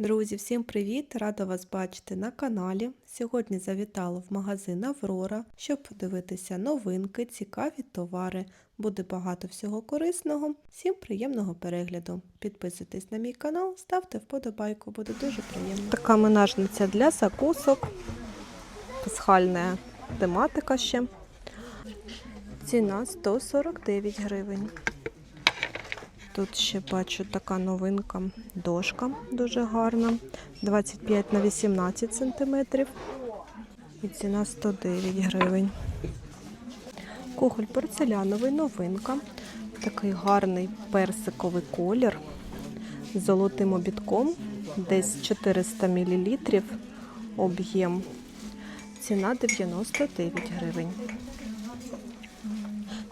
Друзі, всім привіт! Рада вас бачити на каналі. Сьогодні завітала в магазин Аврора, щоб подивитися новинки, цікаві товари. Буде багато всього корисного. Всім приємного перегляду. Підписуйтесь на мій канал, ставте вподобайку, буде дуже приємно. Така менажниця для закусок. Пасхальна тематика ще. Ціна 149 гривень. Тут ще бачу така новинка дошка дуже гарна. 25 на 18 сантиметрів. І ціна 109 гривень. Кухоль порцеляновий новинка. Такий гарний персиковий колір з золотим обідком. Десь 400 мл об'єм. Ціна 99 гривень.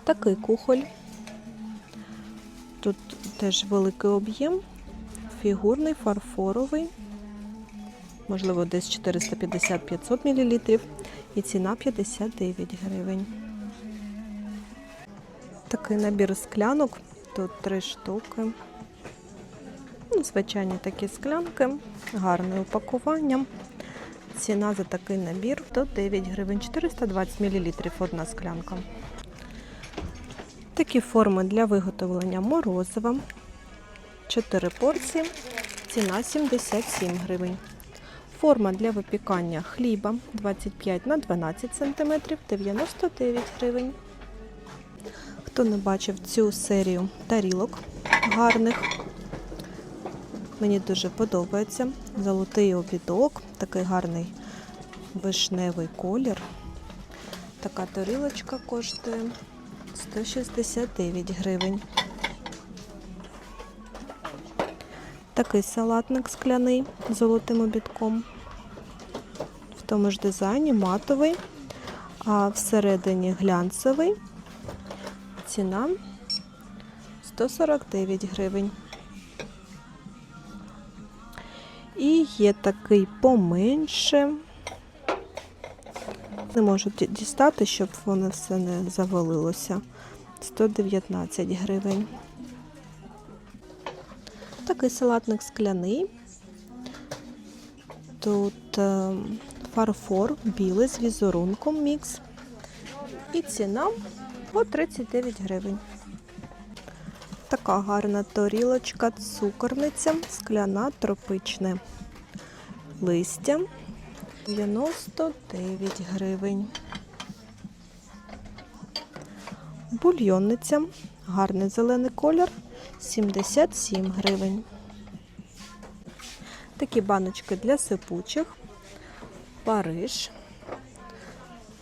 Такий кухоль Тут теж великий об'єм, фігурний, фарфоровий, можливо, десь 450-500 мл і ціна 59 гривень. Такий набір склянок, тут три штуки. Ну, Звичайні такі склянки, гарне упакування. Ціна за такий набір 109 гривень, 420 мл одна склянка. Такі форми для виготовлення морозива. 4 порції. Ціна 77 гривень. Форма для випікання хліба 25 на 12 см 99 гривень. Хто не бачив цю серію тарілок гарних, мені дуже подобається. Золотий обідок, такий гарний вишневий колір. Така тарілочка коштує 169 гривень. Такий салатник скляний золотим обідком. В тому ж дизайні матовий, а всередині глянцевий. Ціна 149 гривень. І є такий поменше. Не можу дістати, щоб воно все не завалилося. 119 гривень. Такий салатник скляний. Тут е, фарфор білий з візерунком мікс. І ціна по 39 гривень. Така гарна торілочка, цукорниця, скляна, тропичне листя. 99 гривень. Бульйонниця, гарний зелений колір, 77 гривень. Такі баночки для сипучих, Париж,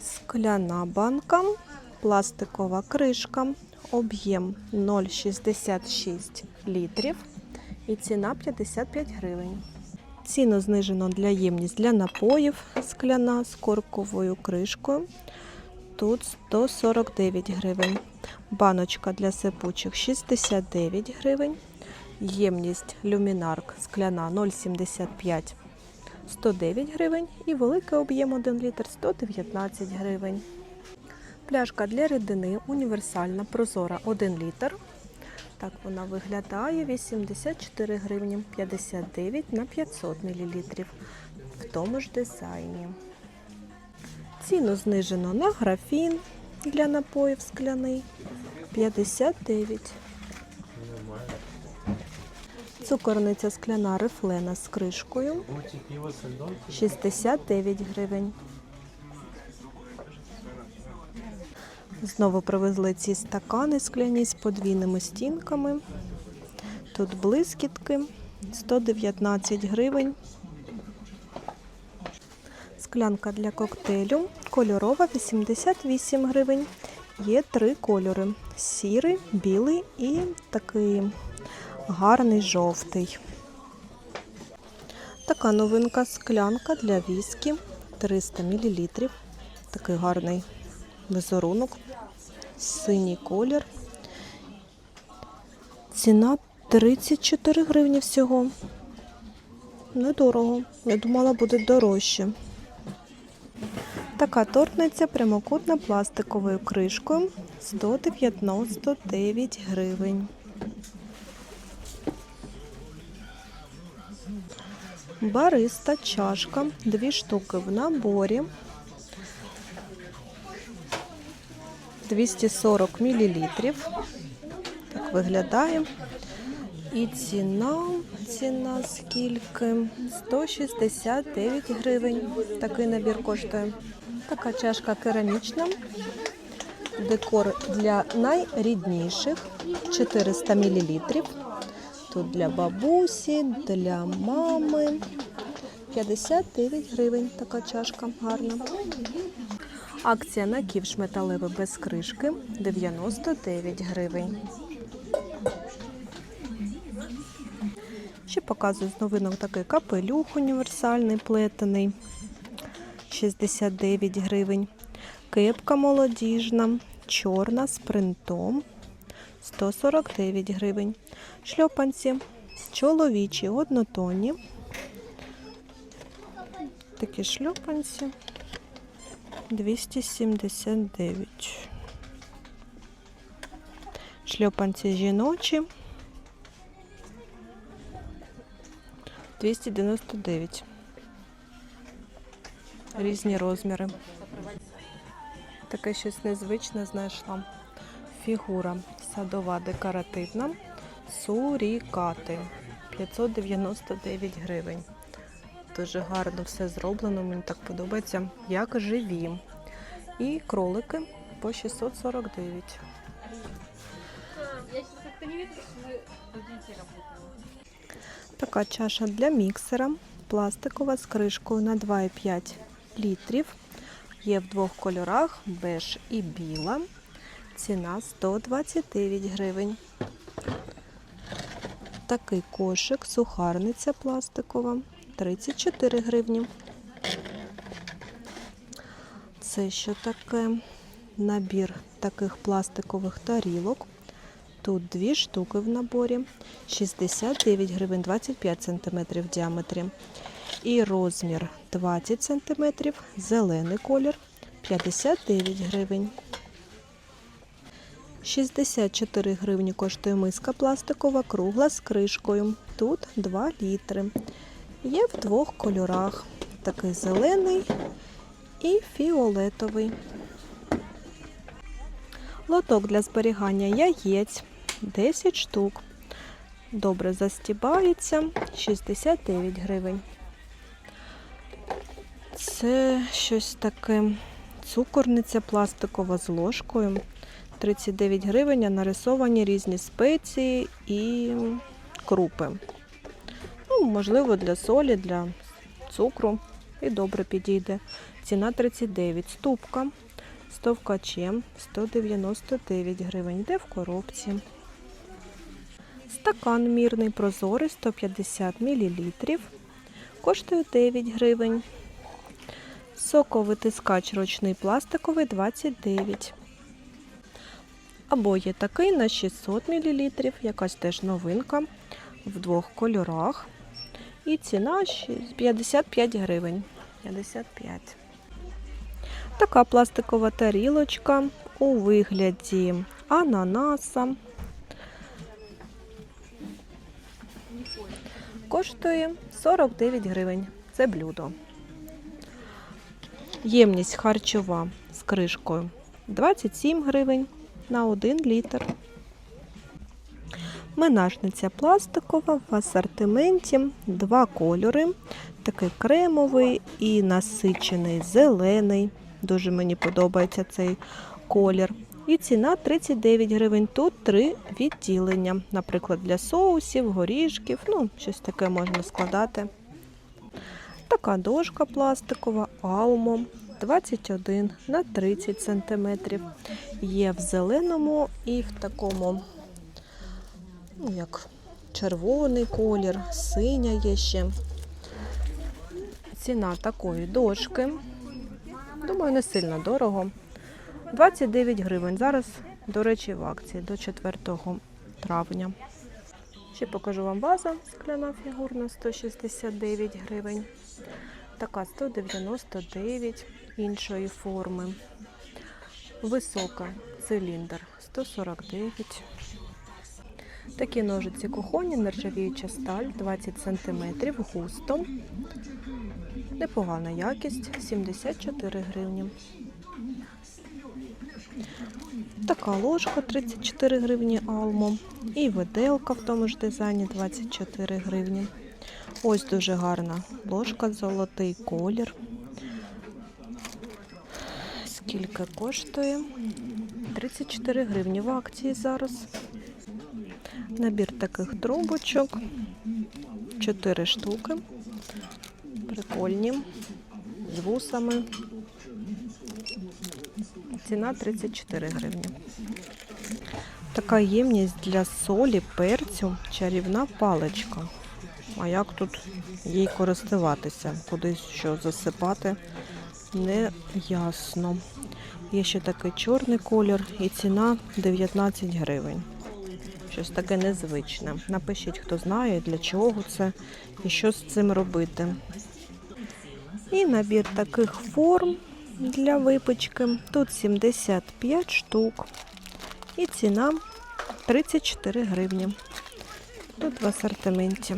скляна банка, пластикова кришка, об'єм 0,66 літрів. І ціна 55 гривень. Ціну знижено для ємність для напоїв скляна з корковою кришкою. Тут 149 гривень. Баночка для сипучих 69 гривень. Ємність люмінарк скляна 0,75 109 гривень. І великий об'єм 1 літр 119 гривень. Пляшка для рідини універсальна прозора 1 літр. Так вона виглядає 84 гривні 59 на 500 мл в тому ж дизайні. Ціну знижено на графін для напоїв скляний 59. Цукорниця скляна рифлена з кришкою 69 гривень. Знову привезли ці стакани скляні з подвійними стінками. Тут блискітки 119 гривень. Склянка для коктейлю кольорова 88 гривень. Є три кольори: сірий, білий і такий гарний жовтий. Така новинка склянка для віскі 300 мл. Такий гарний візерунок, синій колір. Ціна 34 гривні всього. Недорого. Я думала, буде дорожче. Така тортниця прямокутна пластиковою кришкою 199 гривень. Бариста чашка, дві штуки в наборі. 240 мл. Так виглядає. І ціна, ціна скільки? 169 гривень. Такий набір коштує. Така чашка керамічна. Декор для найрідніших 400 мл. Тут для бабусі, для мами. 59 гривень така чашка гарна. Акція на ківш металевий без кришки 99 гривень. Ще показую з новинок такий капелюх універсальний плетений 69 гривень. Кепка молодіжна, чорна з принтом 149 гривень. Шльопанці чоловічі однотонні. Такі шльопанці 279. Шльопанці жіночі 299. Різні розміри. Таке щось незвичне знайшла. Фігура садова декоративна. Сурікати 599 гривень. Дуже гарно все зроблено, мені так подобається, як живі. І кролики по 649. Я сейчас как-то не видно, что мы в агенте работаем. Така чаша для міксера, пластикова з кришкою на 2,5 літрів. Є в двох кольорах беж і біла. Ціна 129 гривень. Такий кошик, сухарниця пластикова 34 гривні. Це що таке? Набір таких пластикових тарілок. Тут дві штуки в наборі. 69 гривень 25 см в діаметрі. І розмір 20 см, зелений колір 59 гривень. 64 гривні коштує миска пластикова, кругла з кришкою. Тут 2 літри. Є в двох кольорах. Такий зелений і фіолетовий. Лоток для зберігання яєць 10 штук. Добре застібається 69 гривень. Це щось таке цукорниця пластикова з ложкою. 39 гривень, а нарисовані різні спеції і крупи. Можливо, для солі, для цукру і добре підійде. Ціна 39. Ступка з товкачем 199 гривень. Йде в коробці. Стакан мірний прозорий 150 мл. Коштує 9 гривень. Соковитискач ручний пластиковий 29. Або є такий на 600 мл, якась теж новинка в двох кольорах. І ціна 55 гривень. 55. Така пластикова тарілочка у вигляді ананаса. Коштує 49 гривень. Це блюдо. Ємність харчова з кришкою 27 гривень на 1 літр. Менажниця пластикова в асортименті два кольори. Такий кремовий і насичений зелений. Дуже мені подобається цей колір. І ціна 39 гривень. Тут три відділення. Наприклад, для соусів, горішків, ну, щось таке можна складати. Така дошка пластикова, Алмо 21 на 30 см. Є в зеленому і в такому, ну, як червоний колір, синя є ще. Ціна такої дошки. Думаю, не сильно дорого. 29 гривень. Зараз, до речі, в акції до 4 травня. Ще покажу вам ваза скляна фігурна 169 гривень. Така 199 іншої форми. Висока циліндр 149. Такі ножиці кухонні, нержавіюча сталь, 20 см, густо. Непогана якість, 74 гривні. Така ложка 34 гривні Алмо. І виделка в тому ж дизайні 24 гривні. Ось дуже гарна ложка, золотий колір. Скільки коштує? 34 гривні в акції зараз. Набір таких трубочок. 4 штуки. Прикольні. З вусами. Ціна 34 гривні. Така ємність для солі, перцю, чарівна паличка. А як тут їй користуватися? Кудись що засипати? Не ясно. Є ще такий чорний колір і ціна 19 гривень. Щось таке незвичне. Напишіть, хто знає, для чого це і що з цим робити. І набір таких форм для випічки. Тут 75 штук. І ціна 34 гривні. Тут в асортименті.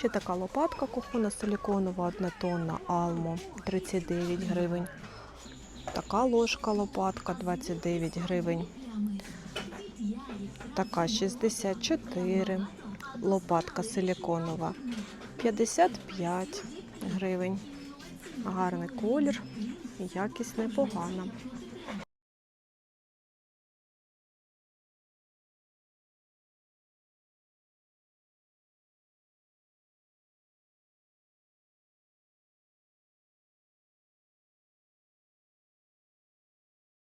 Ще така лопатка кухонна силіконова, однотонна Алмо 39 гривень. Така ложка лопатка 29 гривень. Така 64. Лопатка силіконова 55 гривень. Гарний колір, якість непогана.